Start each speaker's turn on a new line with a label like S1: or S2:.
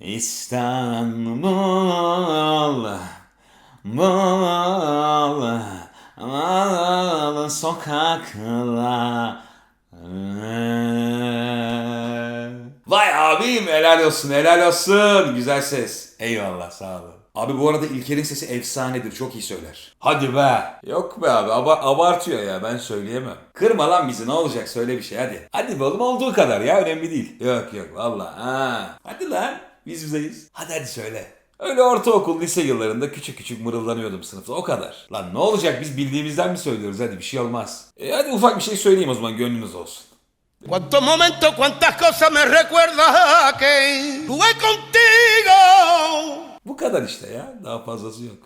S1: İstanbul, bol sokaklar. Vay abim helal olsun helal olsun. Güzel ses. Eyvallah sağ olun. Abi bu arada İlker'in sesi efsanedir. Çok iyi söyler. Hadi be. Yok be abi aba- abartıyor ya ben söyleyemem. Kırma lan bizi ne olacak söyle bir şey hadi. Hadi be oğlum olduğu kadar ya önemli değil. Yok yok valla. Ha. Hadi lan biz bizeyiz. Hadi hadi söyle. Öyle ortaokul, lise yıllarında küçük küçük mırıldanıyordum sınıfta o kadar. Lan ne olacak biz bildiğimizden mi söylüyoruz hadi bir şey olmaz. E hadi ufak bir şey söyleyeyim o zaman gönlünüz olsun.
S2: Cuántos momentos, cuántas cosas me recuerdas que tuve contigo.
S1: Kadar işte ya. Daha fazlası yok.